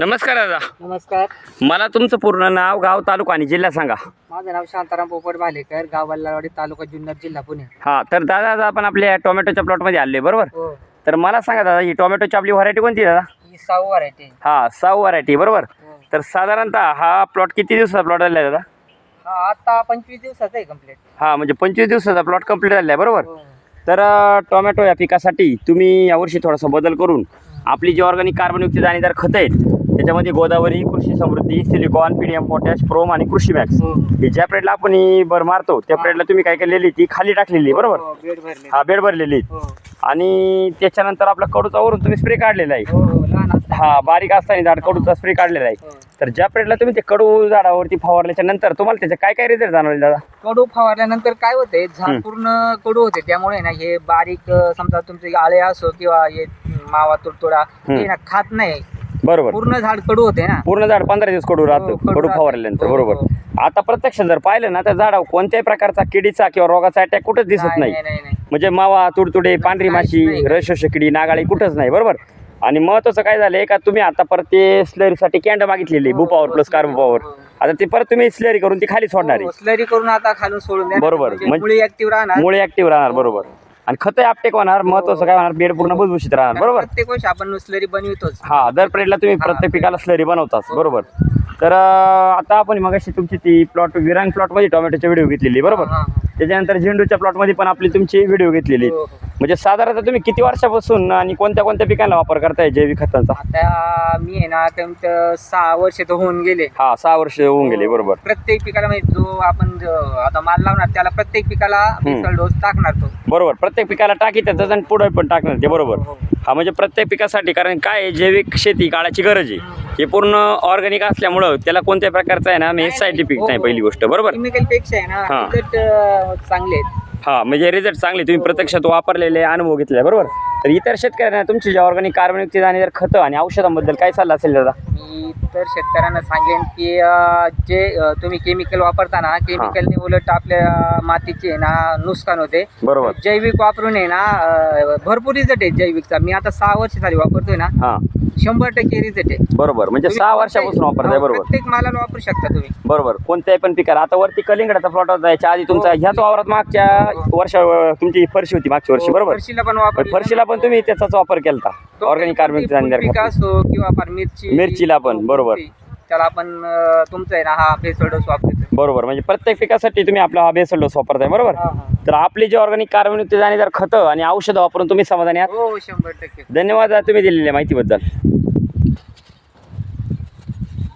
नमस्कार दादा. नमस्कार. मला तुमचं पूर्ण नाव गाव तालुका आणि जिल्हा सांगा. माझं नाव शांताराम पोपट भालेकर गाव बल्लावाडी तालुका जुन्नर जिल्हा पुणे. हा तर दादा आता आपण आपल्या टोमॅटोच्या प्लॉटमध्ये आले बरोबर? हो. तर मला सांगा दादा ही टोमॅटोची आपली व्हरायटी कोणती दादा? ही साऊ व्हरायटी हा साऊ व्हरायटी बरोबर? हो. तर साधारणतः हा प्लॉट किती दिवसाचा प्लॉट झाला आहे दादा? हा आता पंचवीस दिवसाचा आहे कंप्लीट हा म्हणजे पंचवीस दिवसाचा प्लॉट कंप्लीट झाला आहे बरोबर? हो. तर टोमॅटो या पिकासाठी तुम्ही यावर्षी थोडासा बदल करून आपली जी ऑर्गॅनिक कार्बनयुक्त दाणेदार खतं आहेत त्याच्यामध्ये Godavari Krushi Samruddhi silicon PDM potash prom आणि कृषी मॅक्स हो. ज्या प्रेडला आपण ही भर मारतो त्या प्रेडला तुम्ही काय केलेली ती खाली टाकलेली बरोबर? हो, बेड हा बेड भरलेली. हो. आणि त्याच्यानंतर आपला कडूचा वरून तुम्ही स्प्रे काढलेला आहे. हो हो. हा बारीक असताना झाड कडूचा स्प्रे काढलेला आहे. तर ज्या प्रेडला तुम्ही ते कडू झाडावरती फवारल्याच्या नंतर तुम्हाला त्याचे काय काय रिझल्ट जाणवले दादा? कडू फवारल्यानंतर काय होते झाड. पूर्ण कडू होते त्यामुळे ना हे बारीक समजा तुमचे आळे असो किंवा हे मावा तुडतुडा हे ना खात नाही. बरोबर. पूर्ण झाड कडू होते ना. पूर्ण झाड पंधरा दिवस कडू राहतं हो, कडू कडू राहतं. फवारल्यानंतर हो, बरोबर. हो. आता प्रत्यक्ष जर पाहिलं ना तर झाडावर कोणत्याही प्रकारचा किडीचा किंवा रोगाचा अटॅक कुठंच दिसत नाही नाही. नाही नाही म्हणजे मावा तुडतुडे पांढरी माशी नाही. रसशेकडी नागाळी कुठंच नाही बरोबर. आणि महत्वाचं काय झालंय का तुम्ही आता परत ते स्लरीसाठी कॅन्ड मागितलेली भू पॉवर प्लस कार्बो पॉवर हो. आता ते परत तुम्ही स्लरी करून ती खाली सोडणार आहे. स्लरी करून आता खालून सोडून द्या बरोबर. म्हणजे म्हणजे- मुळी ऍक्टिव्ह राहणार. मुळे ऍक्टिव्ह राहणार बरोबर. आणि खत आपटेक होणार महत्वाचं काय होणार बेड पूर्ण भुसभुशीत राहणार बरोबर? प्रत्येक वर्षी आपण स्लरी बनवितोच. हा दर प्लेटला तुम्ही हा. प्रत्येक पिकाला स्लरी बनवताच बरोबर. तर अं, आता आपण मगाशी तुमची ती प्लॉट विरांग प्लॉटमध्ये टोमॅटोची व्हिडिओ घेतलेली बरोबर? हा, हा. त्याच्यानंतर झेंडूच्या प्लॉटमध्ये पण आपली तुमची व्हिडिओ घेतलेली. हो, हो. म्हणजे साधारणतः तुम्ही किती वर्षापासून आणि कोणत्या कोणत्या पिकांना वापर करताय जैविक खतांचा? आता मी आहे ना त्यानंतर सहा वर्ष तर होऊन गेले. हा सहा वर्ष होऊन गेले बरोबर. प्रत्येक पिकाला म्हणजे जो आपण जो आता माल लावणार त्याला प्रत्येक पिकाला बेसल डोस टाकणार तो. बरोबर प्रत्येक पिकाला टाकी त्याचं पुढे पण टाकणार ते बरोबर. हो. हा. म्हणजे प्रत्येक पिकासाठी कारण काय आहे, जैविक शेती काळाची गरज आहे. हे पूर्ण ऑर्गॅनिक असल्यामुळं त्याला कोणत्या प्रकारचं आहे ना हे सायंटिफिक नाही. पहिली गोष्ट. बरोबर? केमिकलपेक्षा आहे ना हा. result, अं, चांगले आहेत. हा म्हणजे रिझल्ट चांगले तुम्ही प्रत्यक्षात वापरलेले अनुभव घेतले बरोबर? तर इतर शेतकऱ्यांना तुमची जे ऑर्गॅनिक कार्बनयुक्त आणि जर खतं आणि औषधांबद्दल काय सल्ला असेल दादा? मी तर शेतकऱ्यांना सांगेन की अं, जे अं, तुम्ही केमिकल वापरताना केमिकलने उलट आपल्या मातीचे आहे ना नुकसान होते. बरोबर. जैविक वापरून आहे ना अं, भरपूर रिझल्ट आहे जैविकचा. मी आता सहा वर्ष झाली वापरतोय ना. हा. शंभर टक्के रिझल्ट आहे. बरोबर. म्हणजे तुम्ही सहा वर्षापासून वापरताय बरोबर. प्रत्येक मालाला वापरू शकता तुम्ही. बरोबर. कोणत्याही पण पिकाला. आता वरती कलिंगडाचा प्लॉट होता याच्या आधी तुमचा हो. ह्याच वावरात मागच्या वर्षा तुमची फरशी होती मागच्या वर्षी हो, बरोबर? फरशीला पण वापर फरशीला पण तुम्ही त्याचाच वापर केला ऑर्गॅनिक पीक असो किंवा मिरची मिरचीला पण, बरोबर. त्याला आपण अं, तुमचं आहे ना हा बेसल डोस वापरतो बरोबर. म्हणजे प्रत्येक पिकासाठी तुम्ही आपला हा बेसल डोस वापरताय बरोबर. तर आपली जी ऑर्गॅनिक कार्बनयुक्त आणि जर खतं आणि औषधं वापरून तुम्ही समाधानी आहात. हो शंभर टक्के. धन्यवाद तुम्ही दिलेल्या माहितीबद्दल.